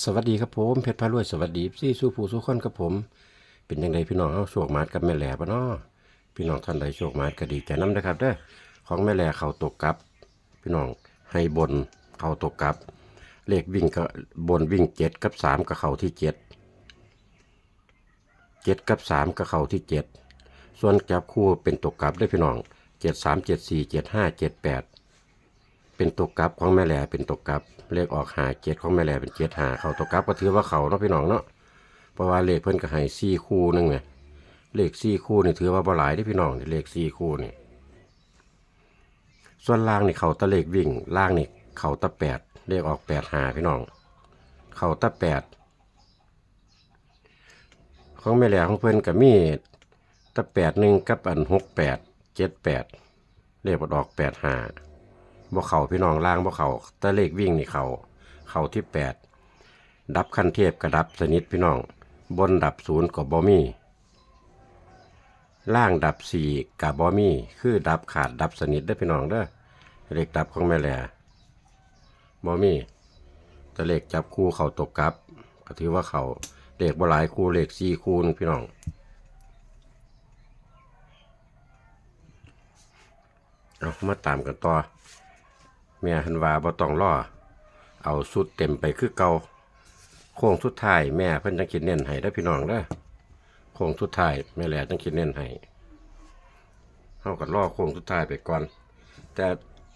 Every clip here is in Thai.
สวัสดีครับผมเพชรพารวยสวัสดีซี่สู้ผู้สู้คนครับผม เป็นยังไงพี่น้องเอาโชคมาดกับแม่แหล่ปะเนาะพี่น้องท่านใดโชคมาดก็ดีใจน้ำนะครับเด้อของแม่แหล่เขาตกกลับ พี่น้องให้บนเขาตกกลับ เลขวิ่งก็บนวิ่งเจ็ดกับสามกับเขาที่เจ็ดเจ็ดกับสามกับเขาที่เจ็ดส่วนจับคู่เป็นตกกลับได้พี่น้องเจ็ดสามเจ็ดสี่เจ็ดห้าเจ็ดแปดเป็นตกกลับของแม่แหล่เป็นตกกลับ เลขออกหาเจ็ดของแม่แหล่เป็นเจ็ดหาเขาตกกลับก็ถือว่าเขาเนาะพี่น้องเนาะเพราะว่าเลขเพิ่นก็ให้สี่คู่หนึงไงเลขสี่คู่นี่ถือว่าบ่หลายที่พี่น้องนี่เลขสี่คู่นี่ส่วนล่างนี่เขาตะเลขวิ่งล่างนี่เขาตะแปดเลขออกแปดหาพี่น้อง เขาตะแปดของแม่แหล่ของเพิ่นก็มีตะแปดหนึ่งกับอันหกแปดเจ็ดแปดเลขออกแปดหา บ่เขาพี่น้องล่างบ่เขาแต่เลขวิ่งนี่เขาเขาที่แปดดับขั้นเทพกับดับสนิทพี่น้อง บนดับศูนย์กับบ่มีล่างดับสี่กับบ่มีคือดับขาดดับสนิทได้พี่น้องเด้อเลขดับของแม่แหล่บ่มีแต่เลขจับคู่เขาตกกลับก็ถือว่าเขาเลขบ่หลายคู่เลขสี่คู่นึงพี่น้องเอามาตามกันต่อ แม่หันว่าบ่ต้องรอเอาสุดเต็มไปคือเก่าโค้งสุดท้ายแม่เพิ่นจังคิดเน้นให้ได้พี่น้องเด้อโค้งสุดท้ายแม่แหล่จังคิดเน้นให้เฮาก็รอโค้งสุดท้ายไปก่อน แต่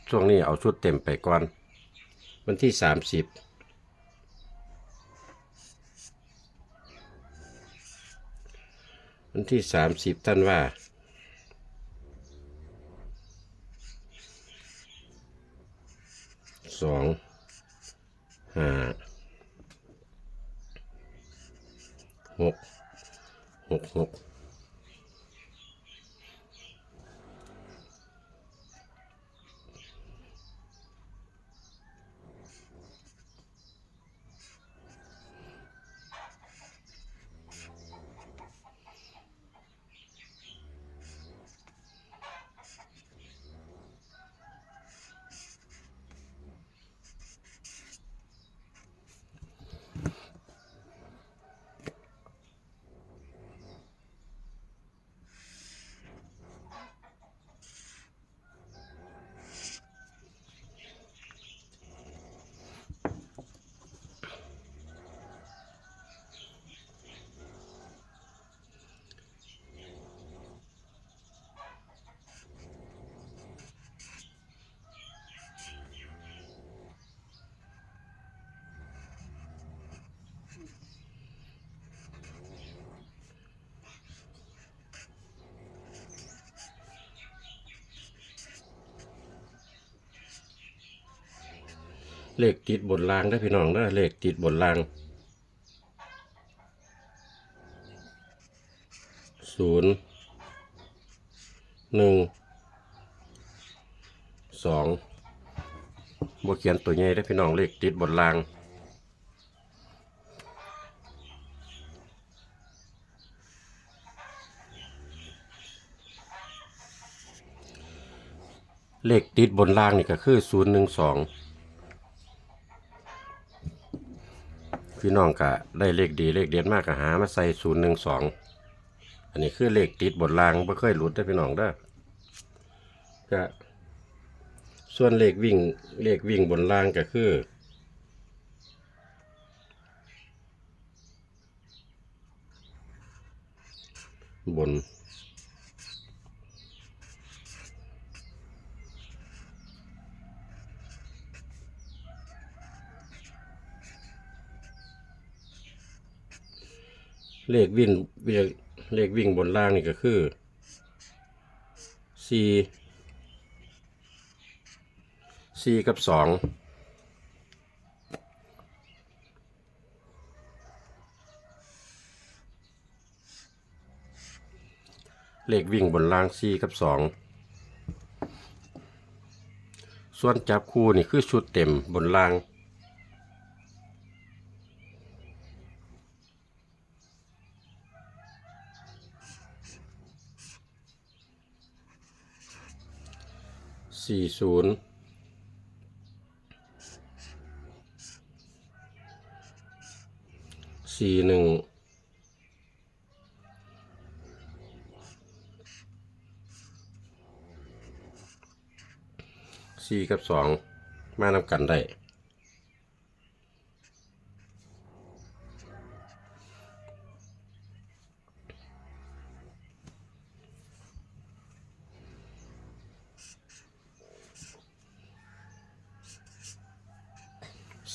ช่วงนี้เอาชุดเต็มไปก่อน วันที่สามสิบวันที่สามสิบท่านว่า สอง ห้าหกหกหก เลขติดบนรางได้พี่น้องได้เลขติดบนรางศูนย์หนึ่งสองบวเขียนตัวใหญ่ได้พี่น้องเลขติดบนรางเลขติดบนล่างนี่ก็คือศูนย์หนึ่งสอง พี่น้องก็ได้เลขดีเลขเด่นมากก็หามาใส่ศูนย์หนึ่งสองอันนี้คือเลขติดบนรางไม่เคยหลุดได้พี่น้องได้ก็ส่วนเลขวิ่งเลขวิ่งบนรางก็คือ บน เลขวิ่งเลขเลขวิ่งบนล่างนี่ก็คือสี่สี่กับสองเลขวิ่งบนล่างสี่กับสองส่วนจับคู่นี่คือชุดเต็มบนล่าง สี่ศูนย์สี่หนึ่งสี่กับสองมานำกันได้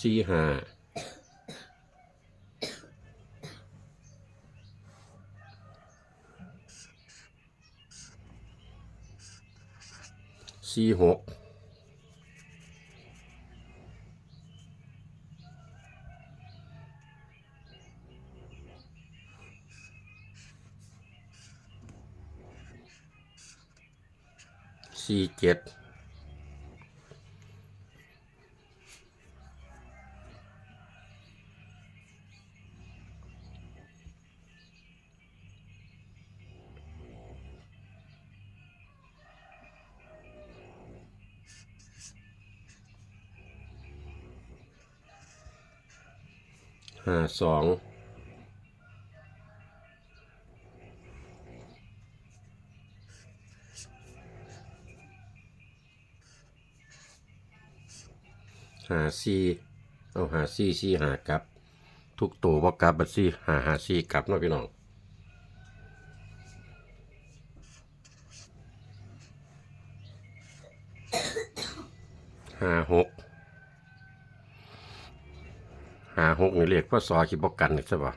สี่ห้าสี่หกสี่เจ็ด ห้าสองหาสี่เอาหาสี่สี่หากลับ ทุกตัวว่ากลับบัดสี่หาหาสี่กลับเนาะพี่น้องห้าหก หาหกนี่เรียกพ่อซอคิดบอกกันนี่ใช่ปะ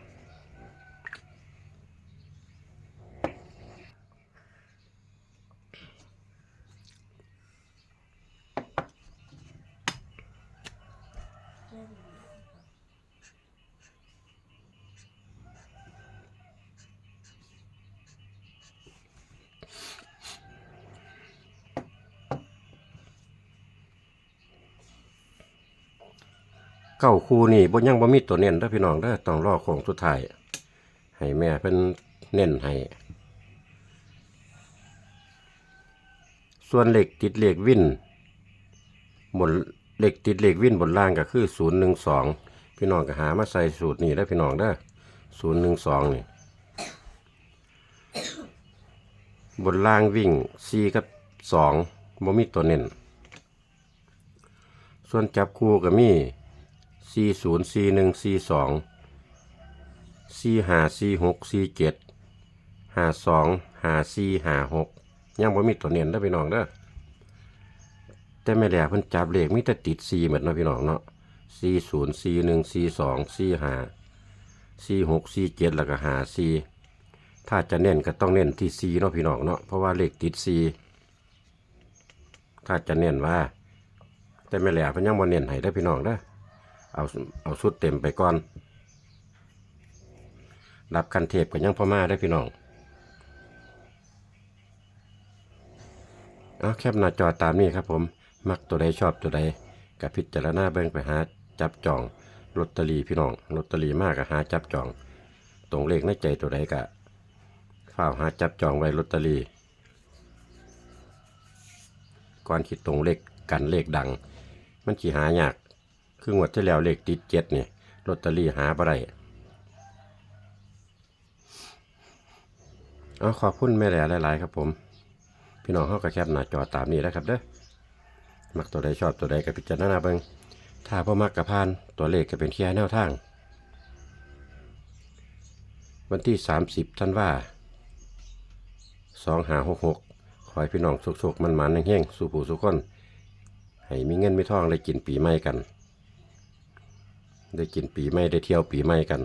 เก้าคู่นี่บ่ยังบ่มีตัวเน้นเด้อพี่น้องเด้อต้องรอโค้งสุดท้ายให้แม่เพิ่นเน้นให้ส่วนเหล็กติดเหล็กวินบนเหล็กติดเหล็กวินบนล่างก็คือศูนย์หนึ่งสองพี่น้องก็หามาใส่สูตรนี้ได้พี่น้องเด้อศูนย์หนึ่งสองนี่บนล่างวิ่งสี่กับสองบ่มีตัวเน้นส่วนจับคู่ก็มี สี่ศูนย์สี่หนึ่งสี่สองสี่ห้าสี่หกสี่เจ็ดห้าสองห้าสี่ห้าหกยังบ่มีตัวเน้นได้พี่น้องเด้อแต่ไม่แหล่เพิ่นจับเลขมีแต่ติดสี่หมดเนาะพี่น้องเนาะสี่ศูนย์สี่หนึ่งสี่สองสี่ห้าสี่หกสี่เจ็ดแล้วก็ห้าสี่ถ้าจะเน้นก็ต้องเน้นที่สี่เนาะพี่น้องเนาะเพราะว่าเลขติดสี่ถ้าจะเน้นว่า แต่ไม่แหล่เพิ่นยังบ่เน้นให้ได้พี่น้องเด้อ เอาเอาสุดเต็มไปก่อน รับคันเทปก็ยังพ่อมาได้พี่น้องเอาแคปหน้าจอตามนี้ครับผม มักตัวใดชอบตัวใดกับพิจารณาเบิ่งไปหาจับจองลอตเตอรี่พี่น้องลอตเตอรี่มากกับหาจับจอง ตรงเลขในใจตัวใดกะฝ้าวหาจับจองไว้ลอตเตอรี่ก่อนคิดตรงเลขกันเลขดัง มันขีหายาก คืองวดที่แล้วเลขติดเจ็ดนี่ลอตเตอรี่หาบ่ได้เอาขอบคุณแม่แหล่หลายๆครับผม พี่น้องเขาก็แคปหน้าจอตามนี้นะครับเด้อมักตัวใดชอบตัวใดก็พิจารณาเบิงถ้าพ่อมักกับพาน ตัวเลขก็เป็นแค่แนวทาง วันที่ 30ธันว่าสองหาหกหกขอให้พี่น้องสุกๆมันๆแห้งๆสู่ผู้สุกคน ให้มีเงินมีทองได้กินปีใหม่กัน ได้กินปีใหม่ได้เที่ยวปีใหม่กัน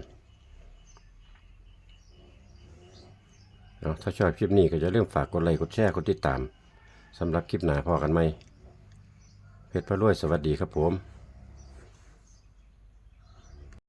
เนาะถ้าชอบคลิปนี้ก็จะเริ่มฝากกดไลค์กดแชร์กดติดตามสำหรับคลิปหน้าพอกันไหมเพชรพระรวยสวัสดีครับผม